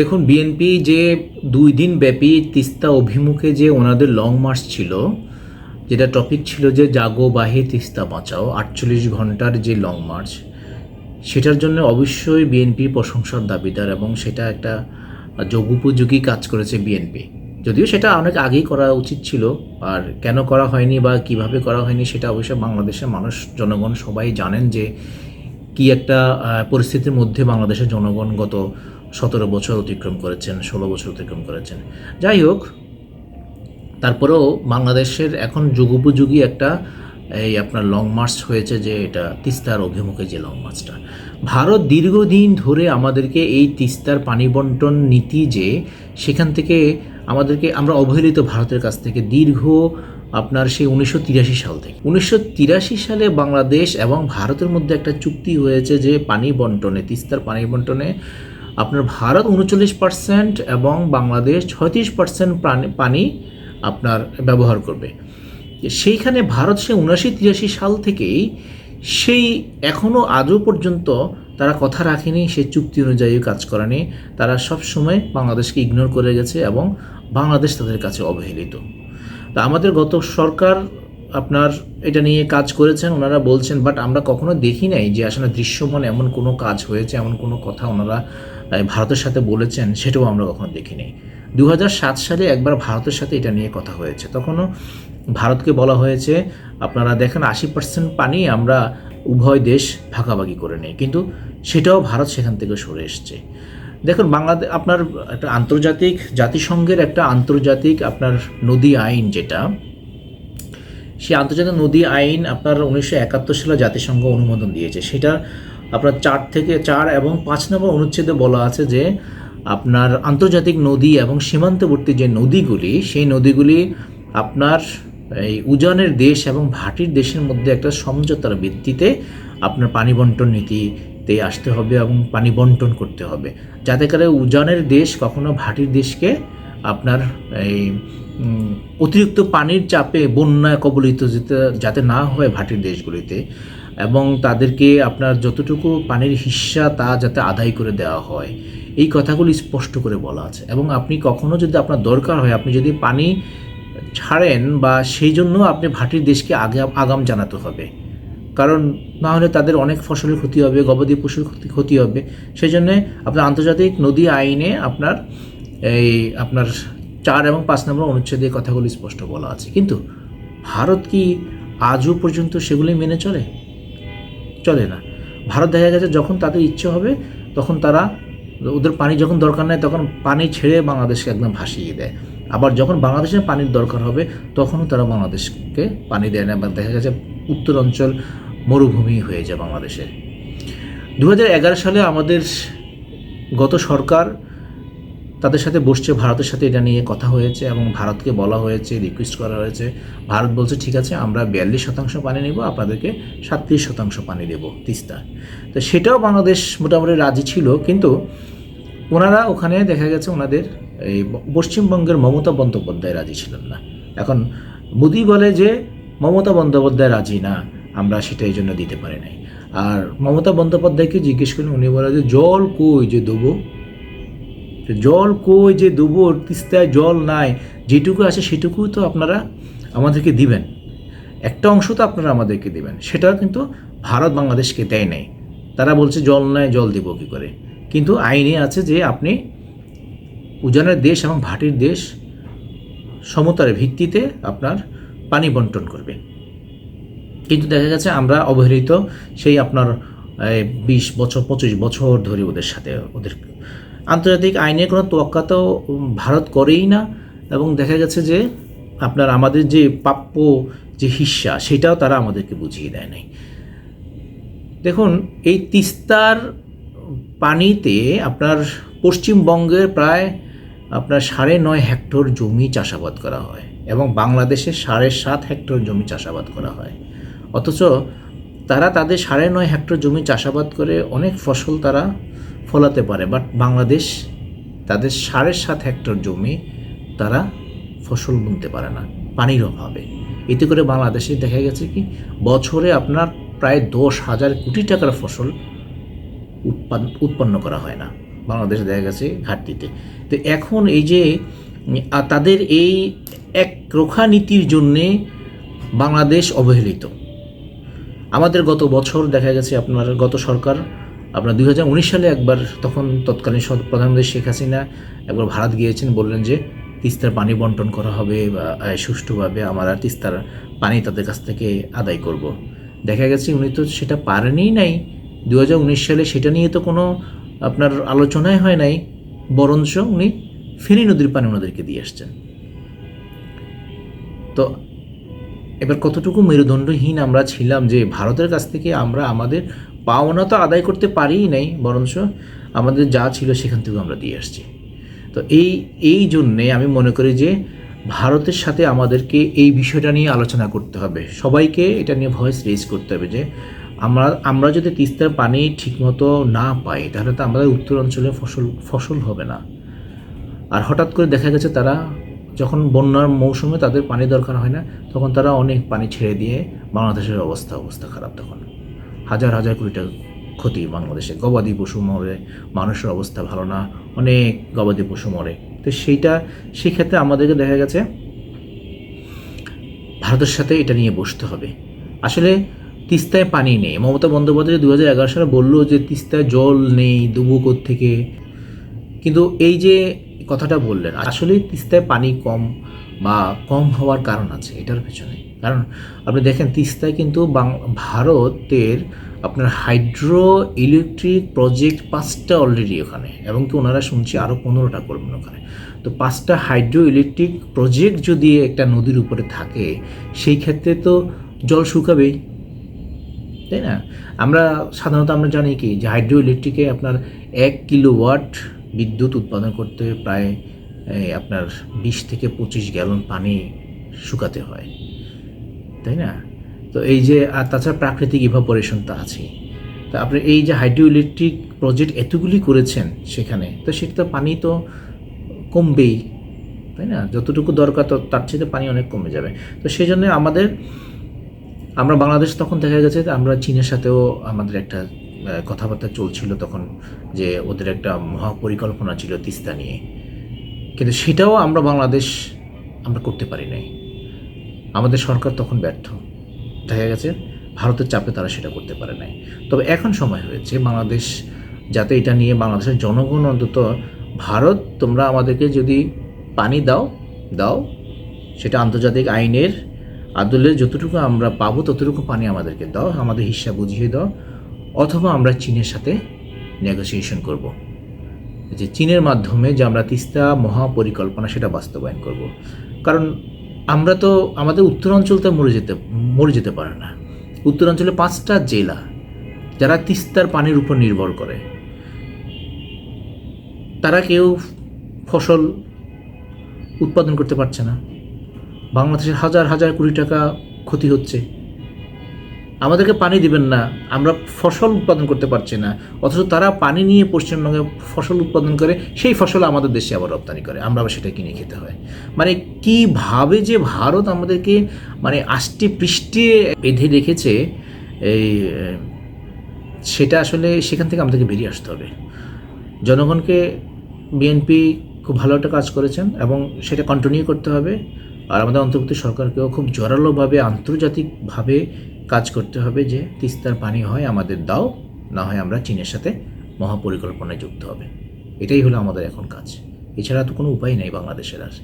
দেখুন বিএনপি যে দুই দিন ব্যাপী তিস্তা অভিমুখে যে ওনাদের লং মার্চ ছিল, যেটা টপিক ছিল যে জাগো বাহে তিস্তা বাঁচাও, আটচল্লিশ ঘণ্টার যে লং মার্চ সেটার জন্য অবশ্যই বিএনপি প্রশংসার দাবিদার এবং সেটা একটা যোগোপযোগী কাজ করেছে বিএনপি যদিও সেটা অনেক আগেই করা উচিত ছিল, আর কেন করা হয়নি বা কীভাবে করা হয়নি সেটা অবশ্যই বাংলাদেশের মানুষ, জনগণ সবাই জানেন যে কি একটা পরিস্থিতির মধ্যে বাংলাদেশের জনগণ গত সতেরো বছর অতিক্রম করেছেন, ষোলো বছর অতিক্রম করেছেন। যাই হোক, তারপরেও বাংলাদেশের এখন যুগোপযোগী একটা, এই আপনার লং মার্চ হয়েছে যে এটা তিস্তার অভিমুখে যে লং মার্চটা ভারত দীর্ঘদিন ধরে আমাদেরকে এই তিস্তার পানি বন্টন নীতি যে, সেখান থেকে আমাদেরকে, আমরা অবহেলিত ভারতের কাছ থেকে দীর্ঘ আপনার সেই উনিশশো তিরাশি সাল থেকে। উনিশশো তিরাশি সালে বাংলাদেশ এবং ভারতের মধ্যে একটা চুক্তি হয়েছে যে পানি বন্টনে, তিস্তার পানি বন্টনে আপনার ভারত উনচল্লিশ পার্সেন্ট এবং বাংলাদেশ ছয়ত্রিশ পার্সেন্ট পানি আপনার ব্যবহার করবে। সেইখানে ভারত সে উনাশি তিরাশি সাল থেকেই সেই এখনও আজও পর্যন্ত তারা কথা রাখেনি, সে চুক্তি অনুযায়ী কাজ করেনি। তারা সব সময় বাংলাদেশকে ইগনোর করে গেছে এবং বাংলাদেশ তাদের কাছে অবহেলিত। তা আমাদের গত সরকার আপনার এটা নিয়ে কাজ করেছেন, ওনারা বলছেন বাট আমরা কখনো দেখি নাই যে আসলে দৃশ্যমান এমন কোনো কাজ হয়েছে, এমন কোনো কথা ওনারা ভারতের সাথে বলেছেন, সেটাও আমরা কখনো দেখি নাই। দু সালে একবার ভারতের সাথে এটা নিয়ে কথা হয়েছে। তখনও ভারতকে বলা হয়েছে, আপনারা দেখেন আশি পার্সেন্ট পানি আমরা উভয় দেশ ভাগাভাগি করে নেই, কিন্তু সেটাও ভারত সেখান থেকে সরে এসছে। দেখুন বাংলাদেশ আপনার একটা আন্তর্জাতিক জাতিসংঘের একটা আন্তর্জাতিক আপনার নদী আইন যেটা সেই আন্তর্জাতিক নদী আইন আপনার উনিশশো একাত্তর সালে জাতিসংঘ অনুমোদন দিয়েছে। সেটা আপনার চার থেকে চার এবং পাঁচ নম্বর অনুচ্ছেদে বলা আছে যে আপনার আন্তর্জাতিক নদী এবং সীমান্তবর্তী যে নদীগুলি, সেই নদীগুলি আপনার এই উজানের দেশ এবং ভাটির দেশের মধ্যে একটা সমঝোতার ভিত্তিতে আপনার পানি বন্টন নীতিতে আসতে হবে এবং পানি বন্টন করতে হবে। যাতে করে উজানের দেশ কখনো ভাটির দেশকে আপনার এই অতিরিক্ত পানির চাপে বন্যায় কবলিত যেতে, যাতে না হয় ভাটির দেশগুলিতে, এবং তাদেরকে আপনার যতটুকু পানির হিস্সা তা যাতে আদায় করে দেওয়া হয়, এই কথাগুলি স্পষ্ট করে বলা আছে। এবং আপনি কখনো যদি আপনার দরকার হয়, আপনি যদি পানি ছাড়েন বা সেই জন্য আপনি ভাটির দেশকে আগে, আগাম জানাতে হবে। কারণ না হলে তাদের অনেক ফসলের ক্ষতি হবে, গবাদি পশুর ক্ষতি ক্ষতি হবে। সেই জন্যে আপনার আন্তর্জাতিক নদী আইনে আপনার এই আপনার চার এবং পাঁচ নম্বর অনুচ্ছেদে কথাগুলি স্পষ্ট বলা আছে। কিন্তু ভারত কি আজও পর্যন্ত সেগুলি মেনে চলে? চলে না। ভারত দেখা গেছে যখন তাদের ইচ্ছে হবে, তখন তারা ওদের পানি যখন দরকার নেয় তখন পানি ছেড়ে বাংলাদেশকে একদম ভাসিয়ে দেয়। আবার যখন বাংলাদেশের পানির দরকার হবে, তখনও তারা বাংলাদেশকে পানি দেয় না। বা দেখা গেছে উত্তর অঞ্চল মরুভূমি হয়ে যায় বাংলাদেশে। দু সালে আমাদের গত সরকার তাদের সাথে বসছে, ভারতের সাথে এটা নিয়ে কথা হয়েছে এবং ভারতকে বলা হয়েছে রিকোয়েস্ট করা হয়েছে। ভারত বলছে, ঠিক আছে, আমরা বিয়াল্লিশ শতাংশ পানি নেব, আপনাদেরকে সাতত্রিশ শতাংশ পানি দেব তিস্তা। তো সেটাও বাংলাদেশ মোটামুটি রাজি ছিল, কিন্তু ওনারা ওখানে দেখা গেছে ওনাদের এই পশ্চিমবঙ্গের মমতা বন্দ্যোপাধ্যায় রাজি ছিলেন না। এখন মোদি বলে যে, মমতা বন্দ্যোপাধ্যায় রাজি না, আমরা সেটা এই জন্য দিতে পারি নাই। আর মমতা বন্দ্যোপাধ্যায়কে জিজ্ঞেস করলেন উনি বলে যে, জল কই যে দেবো? জল কই যে দেবো তিস্তায় জল নাই, যেটুকু আছে সেটুকু তো আপনারা আমাদেরকে দিবেন। একটা অংশ তো আপনারা আমাদেরকে দিবেন। সেটা কিন্তু ভারত বাংলাদেশকে দেয় নাই। তারা বলছে জল নাই, জল দেব কী করে? কিন্তু আইনে আছে যে আপনি উজানের দেশ এবং ভাটির দেশ সমতার ভিত্তিতে আপনার পানি বন্টন করবে কিন্তু দেখা গেছে আমরা অবহেলিত সেই আপনার বিশ বছর, পঁচিশ বছর ধরে ওদের সাথে, ওদের আন্তর্জাতিক আইনের কোনো তোয়াক্কা তো ভারত করেই না। এবং দেখা গেছে যে আপনার আমাদের যে প্রাপ্য যে হিস্সা, সেটাও তারা আমাদেরকে বুঝিয়ে দেয় নাই। দেখুন, এই তিস্তার পানিতে আপনার পশ্চিমবঙ্গের প্রায় আপনার সাড়ে নয় হেক্টর জমি চাষাবাদ করা হয় এবং বাংলাদেশে সাড়ে সাত হেক্টর জমি চাষাবাদ করা হয়। অথচ তারা তাদের সাড়ে নয় হেক্টর জমি চাষাবাদ করে অনেক ফসল তারা ফলাতে পারে বাট বাংলাদেশ তাদের সাড়ে সাত হেক্টর জমি তারা ফসল বুনতে পারে না, পানির অভাবে। এতে করে বাংলাদেশে দেখা গেছে কি, বছরে আপনার প্রায় দশ হাজার কোটি টাকার ফসল উৎপাদ, উৎপন্ন করা হয় না, বাংলাদেশে দেখা গেছে ঘাটতিতে। তো এখন এই যে তাদের এই এক রোখা নীতির জন্যে বাংলাদেশ অবহেলিত। আমাদের গত বছর দেখা গেছে আপনার, গত সরকার আপনার দুই হাজার উনিশ সালে একবার তখন তৎকালীন প্রধানমন্ত্রী শেখ হাসিনা একবার ভারত গিয়েছেন, বললেন যে তিস্তার পানি বন্টন করা হবে বা সুষ্ঠুভাবে আমরা তিস্তার পানি তাদের কাছ থেকে আদায় করব। দেখা গেছে উনি তো সেটা পারেনই নাই দু হাজার উনিশ সালে সেটা নিয়ে তো কোনো আপনার আলোচনাই হয় নাই, বরঞ্চ উনি ফেনী নদীর পানি ওনাদেরকে দিয়ে আসছেন তো এবার কতটুকু মেরুদণ্ডহীন আমরা ছিলাম যে ভারতের কাছ থেকে আমরা আমাদের পাওনা তো আদায় করতে পারিই নাই, বরঞ্চ আমাদের যা ছিল সেখান থেকে আমরা দিয়ে আসছি। তো এই এই জন্যে আমি মনে করি যে ভারতের সাথে আমাদেরকে এই বিষয়টা নিয়ে আলোচনা করতে হবে। সবাইকে এটা নিয়ে ভয়েস রেজ করতে হবে যে আমরা আমরা যদি তিস্তার পানি ঠিকমতো না পাই, তাহলে তো আমাদের উত্তরাঞ্চলে ফসল ফসল হবে না। আর হঠাৎ করে দেখা গেছে তারা যখন বন্যার মৌসুমে তাদের পানি দরকার হয় না, তখন তারা অনেক পানি ছেড়ে দিয়ে বাংলাদেশের অবস্থা অবস্থা খারাপ তখন। হাজার হাজার কোটি টাকা ক্ষতি বাংলাদেশে। গবাদি পশু মরে, মানুষের অবস্থা ভালো না, অনেক গবাদি পশু মরে। তো সেইটা, সেক্ষেত্রে আমাদেরকে দেখা গেছে ভারতের সাথে এটা নিয়ে বসতে হবে। আসলে তিস্তায় পানি নেই। মমতা বন্দ্যোপাধ্যায় দু হাজার এগারো সালে বলল যে তিস্তায় জল নেই, দুবু থেকে কিন্তু এই যে কথাটা বললেন, আসলে তিস্তায় পানি কম বা কম হওয়ার কারণ আছে, এটার পেছনে কারণ আপনি দেখেন তিস্তায় কিন্তু ভারতের আপনার হাইড্রো ইলেকট্রিক প্রজেক্ট পাঁচটা অলরেডি ওখানে এবং কি ওনারা শুনছি আরও পনেরোটা করবেন ওখানে। তো পাঁচটা হাইড্রো ইলেকট্রিক প্রজেক্ট যদি একটা নদীর উপরে থাকে, সেই ক্ষেত্রে তো জল শুকাবেই, তাই না? আমরা সাধারণত আমরা জানি কি যে হাইড্রো ইলেকট্রিকে আপনার এক কিলোওয়াট বিদ্যুৎ উৎপাদন করতে প্রায় আপনার বিশ থেকে পঁচিশ গ্যালন পানি শুকাতে হয়। তাই না? তো এই যে, আর তাছাড়া প্রাকৃতিক ইভাপোরেশন তো আছেই। তা আপনি এই যে হাইড্রো ইলেকট্রিক প্রজেক্ট এতগুলি করেছেন সেখানে, তো সেটা তো পানি তো কমবেই, তাই না? যতটুকু দরকার তো তার চেয়ে পানি অনেক কমে যাবে। তো সেই জন্য আমাদের, আমরা বাংলাদেশ তখন দেখা গেছে আমরা চীনের সাথেও আমাদের একটা কথাবার্তা চলছিল তখন যে ওদের একটা মহাপরিকল্পনা ছিল তিস্তা নিয়ে। কিন্তু সেটাও আমরা বাংলাদেশ আমরা করতে পারি নাই। আমাদের সরকার তখন ব্যর্থ। দেখা গেছে, ভারতের চাপে তারা সেটা করতে পারে নাই। তবে এখন সময় হয়েছে বাংলাদেশ যাতে এটা নিয়ে বাংলাদেশের জনগণ অন্তত, ভারত তোমরা আমাদেরকে যদি পানি দাও দাও, সেটা আন্তর্জাতিক আইনের আদলে যতটুকু আমরা পাবো ততটুকু পানি আমাদেরকে দাও, আমাদের হিসাব বুঝিয়ে দাও, অথবা আমরা চীনের সাথে নেগোসিয়েশন করব। যে চীনের মাধ্যমে যে আমরা তিস্তা মহাপরিকল্পনা সেটা বাস্তবায়ন করব। কারণ আমরা তো আমাদের উত্তরাঞ্চল তো মরে যেতে মরে যেতে পারে না। উত্তরাঞ্চলে পাঁচটা জেলা যারা তিস্তার পানির উপর নির্ভর করে। তারা কেউ ফসল উৎপাদন করতে পারছে না। বাংলাদেশের হাজার হাজার কোটি টাকা ক্ষতি হচ্ছে। আমাদেরকে পানি দিবেন না, আমরা ফসল উৎপাদন করতে পারছি না। অথচ তারা পানি নিয়ে পশ্চিমবঙ্গে ফসল উৎপাদন করে, সেই ফসল আমাদের দেশে আবার রপ্তানি করে। আমরা আবার সেটা কিনে খেতে হয়। মানে কীভাবে যে ভারত আমাদেরকে মানে আষ্টে পৃষ্ঠে বেঁধে রেখেছে, এই, সেটা আসলে সেখান থেকে আমাদেরকে বেরিয়ে আসতে হবে। জনগণকে বিএনপি খুব ভালো একটা কাজ করেছেন এবং সেটা কন্টিনিউ করতে হবে। আর আমাদের অন্তর্বর্তী সরকারকেও খুব জোরালোভাবে, আন্তর্জাতিকভাবে কাজ করতে হবে যে তিস্তার পানি হয় আমাদের দাও, না হয় আমরা চীনের সাথে মহাপরিকল্পনায় যুক্ত হবে। এটাই হলো আমাদের এখন কাজ। এছাড়া তো কোনো উপায় নেই বাংলাদেশের আর।